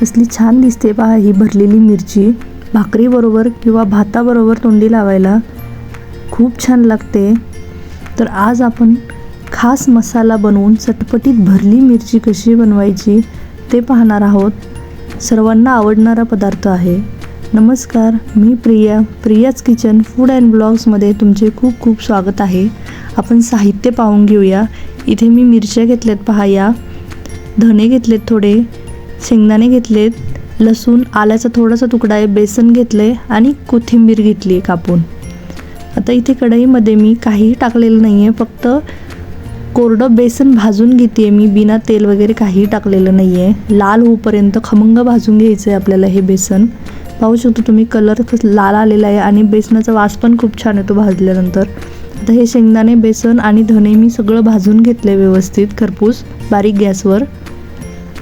कसली छान दिसते पहा ही भरलेली मिरची. भाकरीबरोबर किंवा भाताबरोबर तोंडी लावायला खूप छान लागते. तर आज आपण खास मसाला बनवून चटपटीत भरली मिरची कशी बनवायची ते पाहणार आहोत. सर्वांना आवडणारा पदार्थ आहे. नमस्कार मी प्रिया. प्रियाच किचन फूड अँड ब्लॉग्समध्ये तुमचे खूप खूप स्वागत आहे. आपण साहित्य पाहून घेऊया. इथे मी मिरच्या घेतल्यात पहा या. धणे घेतलेत थोडे. शेंगदाणे घेतलेत लसूण आल्याचा थोडासा तुकडा आहे बेसन घेतलं आहे आणि कोथिंबीर घेतली आहे कापून. आता इथे कढईमध्ये मी काहीही टाकलेलं नाही आहे फक्त कोरडं बेसन भाजून घेते आहे मी बिना तेल वगैरे काहीही टाकलेलं नाही आहे लाल होऊपर्यंत खमंग भाजून घ्यायचं आहे आपल्याला हे बेसन. पाहू शकतो तुम्ही कलर लाल आलेला आहे आणि बेसनाचा वास पण खूप छान येतो भाजल्यानंतर. आता हे शेंगदाणे बेसन आणि धणे मी सगळं भाजून घेतलं आहे व्यवस्थित खरपूस बारीक गॅसवर.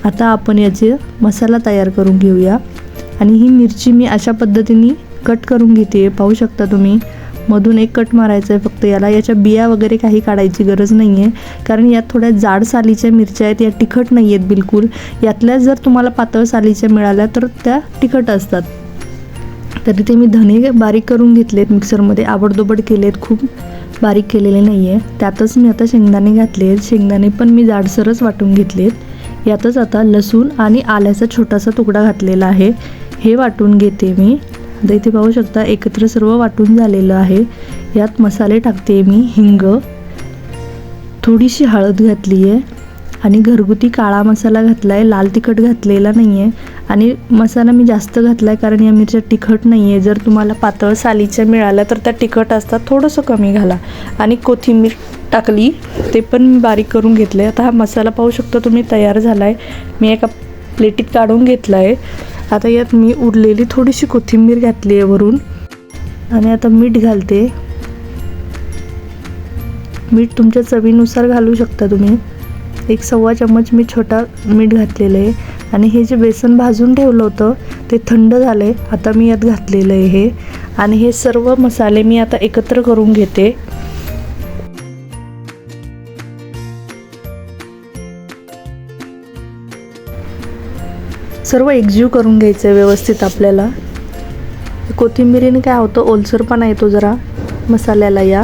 आता आपण याचे मसाला तयार करून घेऊया. आणि ही मिरची मी अशा पद्धतीने कट करून घेते. पाहू शकता तुम्ही मधून एक कट मारायचं आहे फक्त. याला याच्या बिया वगैरे काही काढायची गरज नाही आहे कारण यात थोड्या जाड सालीच्या मिरच्या आहेत. या तिखट नाही आहेत बिलकुल. यातल्या जर तुम्हाला पातळ सालीच्या मिळाल्या तर त्या तिखट असतात. तर इथे मी धने बारीक करून घेतलेत मिक्सरमध्ये. आबडदोबड केलेत खूप. बारीक केलेले नाही आहे त्यातच मी आता शेंगदाणे घातले आहेत शेंगदाणे पण मी जाडसरच वाटून घेतलेत. यातच आता लसूण आणि आल्याचा छोटासा तुकडा घातलेला आहे. हे वाटून घेते मी. आता इथे पाहू शकता एकत्र सर्व वाटून झालेलं आहे. यात मसाले टाकते मी हिंग. थोडीशी हळद घातली आहे आणि घरगुती काळा मसाला घातला आहे लाल तिखट घातलेला नाही आहे आणि मसाला मी जास्त घातला आहे कारण या मिरच्या तिखट नाही आहे जर तुम्हाला पातळ सालीच्या मिळाल्या तर त्या तिखट असतात थोडंसं कमी घाला. आणि कोथिंबीर टाकली ते पण मी बारीक करून घेतले आता हा मसाला पाहू शकतो तुम्ही तयार झाला आहे मी एका प्लेटीत काढून घेतला आहे आता यात मी उरलेली थोडीशी कोथिंबीर घातली आहे वरून. आणि आता मीठ घालते. मीठ तुमच्या चवीनुसार घालू शकता तुम्ही. एक सव्वा चम्मच मी छोटा मीठ घातलेलं आहे. आणि हे जे बेसन भाजून ठेवलं होतं ते थंड झालं आहे आता मी यात घातलेलं आहे हे. आणि हे सर्व मसाले मी आता एकत्र करून घेते. सर्व एकजीव करून घ्यायचं आहे व्यवस्थित आपल्याला. कोथिंबिरीने काय होतं ओलसरपणा येतो जरा मसाल्याला या.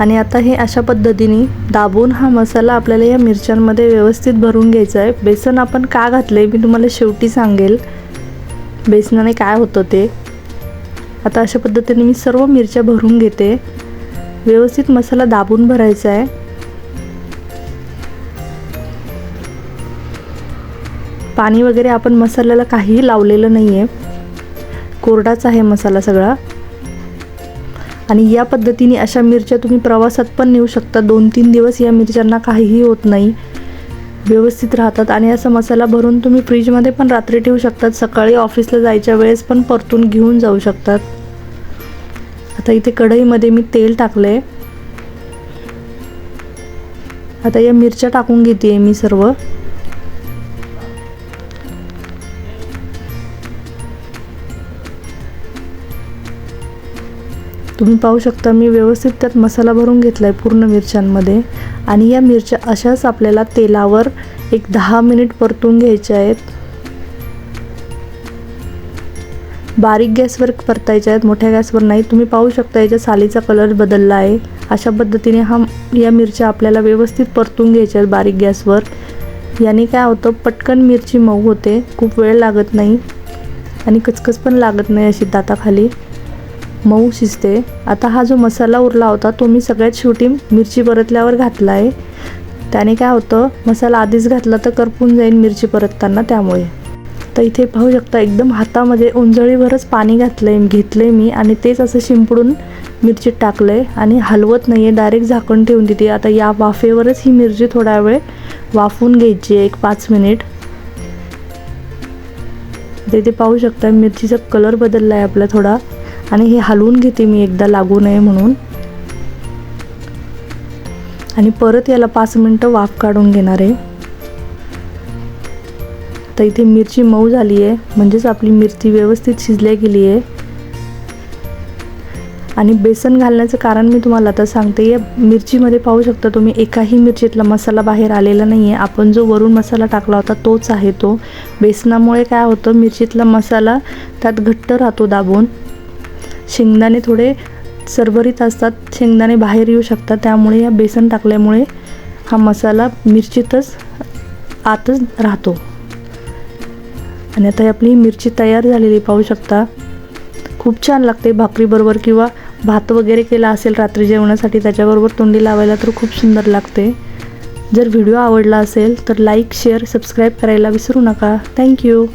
आणि आता हे अशा पद्धतीने दाबून हा मसाला आपल्याला या मिरच्यांमध्ये व्यवस्थित भरून घ्यायचा आहे. बेसन आपण का घातलं आहे मी तुम्हाला शेवटी सांगेल. बेसनाने काय होतं ते. आता अशा पद्धतीने मी सर्व मिरच्या भरून घेते. व्यवस्थित मसाला दाबून भरायचा आहे. पाणी वगैरे आपण मसाल्याला काहीही लावलेलं नाही आहे कोरडाच आहे मसाला सगळा. आणि या पद्धतीने अशा मिरच्या तुम्ही प्रवासात पण नेऊ शकता. दोन तीन दिवस या मिरच्यांना काहीही होत नाही. व्यवस्थित राहतात आणि असा मसाला भरून तुम्ही फ्रीजमध्ये पण रात्री ठेवू शकतात. सकाळी ऑफिसला जायच्या वेळेस पण परतून घेऊन जाऊ शकतात. आता इथे कढईमध्ये मी तेल टाकलं आहे आता या मिरच्या टाकून घेते मी सर्व. तुम्ही पाहू शकता मी व्यवस्थित त्यात मसाला भरून घेतला आहे पूर्ण मिरच्यांमध्ये. आणि या मिरच्या अशाच आपल्याला तेलावर एक दहा मिनिट परतून घ्यायच्या आहेत. बारीक गॅसवर परतायच्या आहेत मोठ्या गॅसवर नाही. तुम्ही पाहू शकता याच्या सालीचा कलर बदलला आहे. अशा पद्धतीने हा या मिरच्या आपल्याला व्यवस्थित परतून घ्यायच्या आहेत बारीक गॅसवर. याने काय होतं पटकन मिरची मऊ होते खूप वेळ लागत नाही आणि कचकच पण लागत नाही अशी दाताखाली. मऊ शिजते. आता हा जो मसाला उरला होता तो मी सगळ्यात शेवटी मिरची परतल्यावर घातला आहे त्याने काय होतं मसाला आधीच घातला तर करपून जाईल मिरची परतताना त्यामुळे. तर इथे पाहू शकता एकदम हातामध्ये उंजळीभरच पाणी घातलं आहे घेतलं आहे मी आणि तेच असं शिंपडून मिरचीत टाकलं आहे आणि हलवत नाही आहे डायरेक्ट झाकण ठेवून देते. आता या वाफेवरच ही मिरची थोडा वेळ वाफून घ्यायची आहे एक पाच मिनिट. ते पाहू शकता मिरचीचा कलर बदलला आहे आपला थोडा. आणि हे हलवून घेते मी एकदा लागू नये म्हणून. आणि परत याला पाच मिनटं वाफ काढून घेणार आहे. तर इथे मिरची मऊ झाली आहे म्हणजेच आपली मिरची व्यवस्थित शिजल्या गेली आहे. आणि बेसन घालण्याचं कारण मी तुम्हाला आता सांगते या मिरचीमध्ये पाहू शकता तुम्ही एकाही मिरचीतला मसाला बाहेर आलेला नाही आहे आपण जो वरून मसाला टाकला होता तोच आहे तो. बेसनामुळे काय होतं मिरचीतला मसाला त्यात घट्ट राहतो दाबून. शेंगदाणे थोडे सरभरीत असतात शेंगदाणे बाहेर येऊ शकतात. त्यामुळे या बेसन टाकल्यामुळे हा मसाला मिरचीतच आतच राहतो. आणि आता आपली मिरची तयार झालेली पाहू शकता. खूप छान लागते भाकरीबरोबर किंवा भात वगैरे केला असेल रात्री जेवणासाठी त्याच्याबरोबर तोंडी लावायला तर खूप सुंदर लागते. जर व्हिडिओ आवडला असेल तर लाईक शेअर सबस्क्राईब करायला विसरू नका. थँक्यू